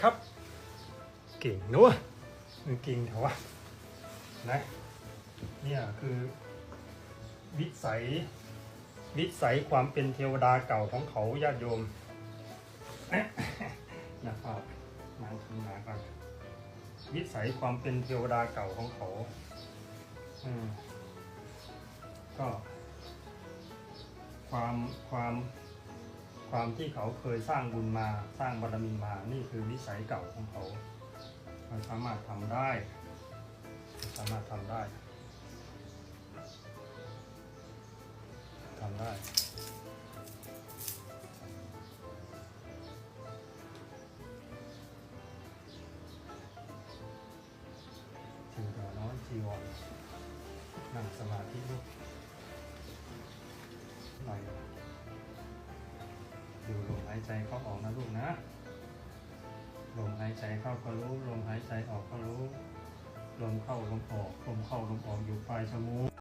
ครับ เก่งนะวะเก่งเถอะวะนะเนี่ยคือ วิสัย วิสัยความเป็นเทวดาเก่าของเขาญาติโยมนะครับนางทำนาก่อนวิสัยความเป็นเทวดาเก่าของเขาอืมก็ ความความ ความที่เขาเคยสร้างบุญมาสร้างบารมีมานี่คือวิสัยเก่าของเขาเราสามารถทำได้ สามารถทำได้ทำได้จีวน้อยจีวรนั่งสมาธิลูกหน่อยายใจเข้าออกนะลูกนะ ลมหายใจเข้าก็รู้ ลมหายใจออกก็รู้ ลมเข้าลมออก ลมเข้าลมออกอยู่ปลายจมูก